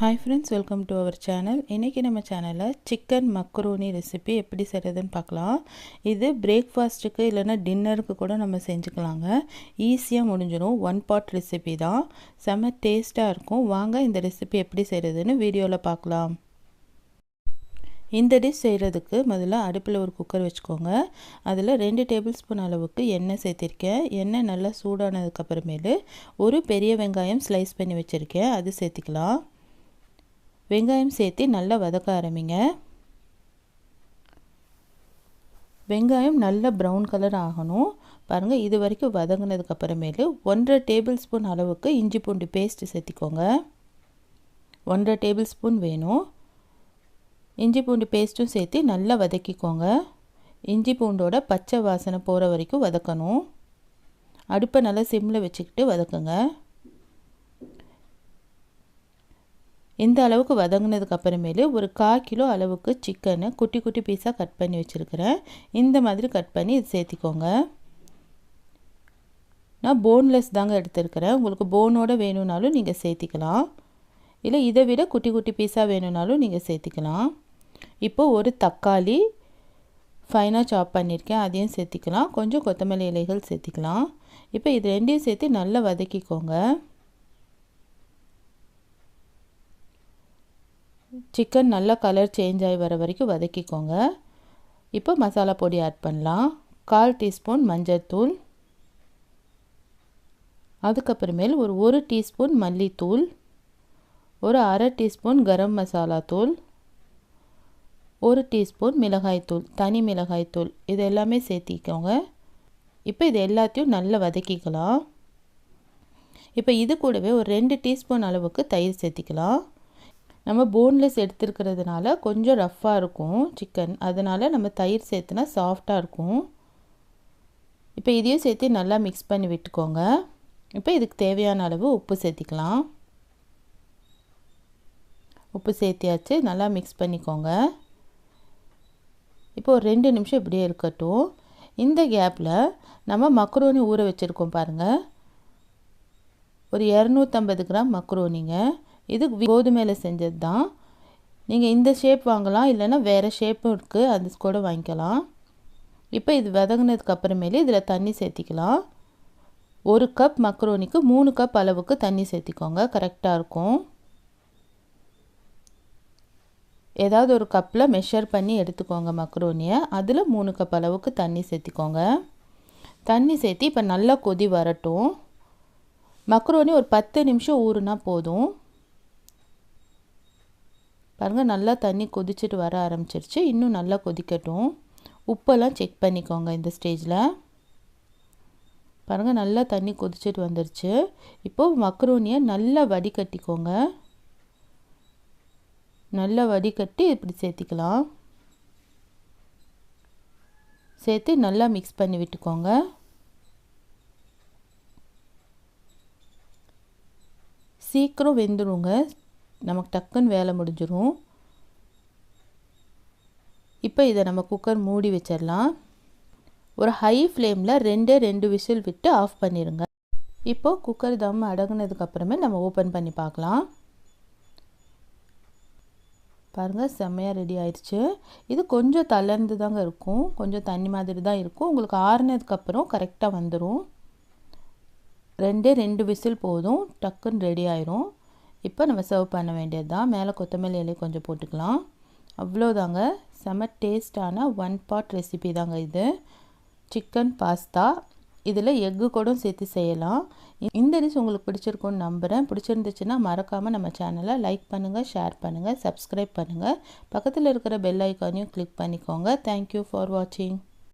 Hi friends welcome to our channel இன்றைக்கி நம்ம சேனலில் சிக்கன் மக்ரோனி ரெசிபி எப்படி செய்கிறதுன்னு பார்க்கலாம். இது பிரேக்ஃபாஸ்ட்டுக்கு இல்லைன்னா டின்னருக்கு கூட நம்ம செஞ்சுக்கலாங்க. ஈஸியாக முடிஞ்சிடும் ஒன் பாட் ரெசிபி தான். செம்ம டேஸ்ட்டாக இருக்கும். வாங்க இந்த ரெசிபி எப்படி செய்கிறதுன்னு வீடியோவில் பார்க்கலாம். இந்த டிஷ் செய்கிறதுக்கு முதல்ல அடுப்பில் ஒரு குக்கர் வச்சுக்கோங்க. அதில் ரெண்டு டேபிள் ஸ்பூன் அளவுக்கு எண்ணெய் சேர்த்திருக்கேன். எண்ணெய் நல்லா சூடானதுக்கப்புறமேலு ஒரு பெரிய வெங்காயம் ஸ்லைஸ் பண்ணி வச்சுருக்கேன். அது சேர்த்திக்கலாம். வெங்காயம் சேர்த்து நல்லா வதக்க ஆரம்பிங்க. வெங்காயம் நல்லா ப்ரௌன் கலர் ஆகணும். பாருங்கள் இது வரைக்கும் வதங்கினதுக்கப்புறமேலு ஒன்றரை டேபிள் ஸ்பூன் அளவுக்கு இஞ்சி பூண்டு பேஸ்ட்டு சேர்த்திக்கோங்க. ஒன்றரை டேபிள் ஸ்பூன் வேணும். இஞ்சி பூண்டு பேஸ்ட்டும் சேர்த்து நல்லா வதக்கிக்கோங்க. இஞ்சி பூண்டோட பச்சை வாசனை போகிற வரைக்கும் வதக்கணும். அடுப்பை நல்லா சிம்மில் வச்சுக்கிட்டு வதக்குங்க. இந்த அளவுக்கு வதங்கினதுக்கு அப்புறமேலு ஒரு கால் கிலோ அளவுக்கு சிக்கனை குட்டி குட்டி பீஸாக கட் பண்ணி வச்சுருக்கிறேன். இந்த மாதிரி கட் பண்ணி இது சேர்த்திக்கோங்க. நான் போன்லெஸ் தாங்க எடுத்துருக்கிறேன். உங்களுக்கு போனோட வேணும்னாலும் நீங்கள் சேர்த்திக்கலாம். இல்லை இதை விட குட்டி குட்டி பீஸாக வேணும்னாலும் நீங்கள் சேர்த்திக்கலாம். இப்போது ஒரு தக்காளி ஃபைனாக சாப் பண்ணியிருக்கேன். அதையும் சேர்த்திக்கலாம். கொஞ்சம் கொத்தமல்லி இலைகள் சேர்த்திக்கலாம். இப்போ இது ரெண்டையும் சேர்த்து நல்லா வதக்கிக்கோங்க. சிக்கன் நல்லா கலர் சேஞ்ச் ஆகி வர வரைக்கும் வதக்கிக்கோங்க. இப்போ மசாலா பொடி ஆட் பண்ணலாம். கால் டீஸ்பூன் மஞ்சள்தூள் அதுக்கப்புறமேல் ஒரு ஒரு டீஸ்பூன் மல்லித்தூள். ஒரு அரை டீஸ்பூன் கரம் மசாலா தூள். ஒரு டீஸ்பூன் மிளகாய்த்தூள் தனி மிளகாய்த்தூள் இது எல்லாமே சேர்த்திக்கோங்க. இப்போ இது எல்லாத்தையும் நல்லா வதக்கிக்கலாம். இப்போ இது கூடவே ஒரு ரெண்டு டீஸ்பூன் அளவுக்கு தயிர் சேர்த்திக்கலாம். நம்ம போன்லெஸ் எடுத்துருக்கிறதுனால கொஞ்சம் ரஃப்பாக இருக்கும் சிக்கன் அதனால் நம்ம தயிர் சேர்த்துனா சாஃப்டாக இருக்கும். இப்போ இதையும் சேர்த்து நல்லா மிக்ஸ் பண்ணி விட்டுக்கோங்க. இப்போ இதுக்கு தேவையான அளவு உப்பு சேர்த்திக்கலாம். உப்பு சேர்த்தியாச்சு நல்லா மிக்ஸ் பண்ணிக்கோங்க. இப்போ ஒரு ரெண்டு நிமிஷம் இப்படியே இருக்கட்டும். இந்த கேப்பில் நம்ம மக்ரோனி ஊற வச்சுருக்கோம் பாருங்கள் ஒரு இரநூத்தம்பது கிராம் மக்ரோனிங்க இது கோதுமையில் செஞ்சது தான் நீங்கள் இந்த ஷேப் வாங்கலாம் இல்லைன்னா வேறு ஷேப்பும் இருக்குது அது கூட வாங்கிக்கலாம். இப்போ இது வதங்கினதுக்கு அப்புறமேலே இதில் தண்ணி சேர்த்திக்கலாம். ஒரு கப் மக்ரோனிக்கு மூணு கப் அளவுக்கு தண்ணி சேர்த்திக்கோங்க கரெக்டாக இருக்கும். ஏதாவது ஒரு கப்பில் மெஷர் பண்ணி எடுத்துக்கோங்க மக்ரோனியை. அதில் மூணு கப் அளவுக்கு தண்ணி சேர்த்திக்கோங்க. தண்ணி சேர்த்து இப்போ நல்லா கொதி வரட்டும். மக்ரோனி ஒரு பத்து நிமிஷம் ஊறுனா போதும். பாருங்கள் நல்லா தண்ணி கொதிச்சுட்டு வர ஆரம்பிச்சிருச்சு. இன்னும் நல்லா கொதிக்கட்டும். உப்பெல்லாம் செக் பண்ணிக்கோங்க இந்த ஸ்டேஜில் பாருங்கள் நல்லா தண்ணி கொதிச்சுட்டு வந்துருச்சு. இப்போது மக்ரோனியை நல்லா வடிகட்டிக்கோங்க. நல்லா வடிகட்டி இப்படி சேர்த்திக்கலாம். சேர்த்து நல்லா மிக்ஸ் பண்ணி விட்டுக்கோங்க. சீக்கிரம் வெந்துடுங்க நமக்கு டக்குன்னு வேலை முடிஞ்சிடும் இப்போ இதை நம்ம குக்கர் மூடி வச்சிடலாம். ஒரு ஹை ஃப்ளேமில் ரெண்டே ரெண்டு விசில் விட்டு ஆஃப் பண்ணிடுங்க இப்போது குக்கர் தம் அடங்குனதுக்கப்புறமே நம்ம ஓப்பன் பண்ணி பார்க்கலாம். பாருங்கள் செம்மையாக ரெடி ஆயிடுச்சு இது கொஞ்சம் தளர்ந்து தாங்க இருக்கும். கொஞ்சம் தண்ணி மாதிரி தான் இருக்கும். உங்களுக்கு ஆறுனதுக்கப்புறம் கரெக்டாக வந்துடும் ரெண்டே ரெண்டு விசில் போதும். டக்குன்னு ரெடி ஆயிரும். இப்போ நம்ம சர்வ் பண்ண வேண்டியது தான் மேலே கொத்தமல்லி இலை கொஞ்சம் போட்டுக்கலாம். அவ்வளோதாங்க செம்ம டேஸ்டான ஒன் பாட் ரெசிபி தாங்க இது. சிக்கன் பாஸ்தா இதில் எக்கு கூட சேர்த்து செய்யலாம். இந்த டிஷ் உங்களுக்கு பிடிச்சிருக்குன்னு நம்புகிறேன் பிடிச்சிருந்துச்சுன்னா மறக்காமல் நம்ம சேனலை லைக் பண்ணுங்கள் ஷேர் பண்ணுங்கள் சப்ஸ்கிரைப் பண்ணுங்கள் பக்கத்தில் இருக்கிற பெல் ஐக்கானையும் கிளிக் பண்ணிக்கோங்க. தேங்க்யூ ஃபார் வாட்சிங்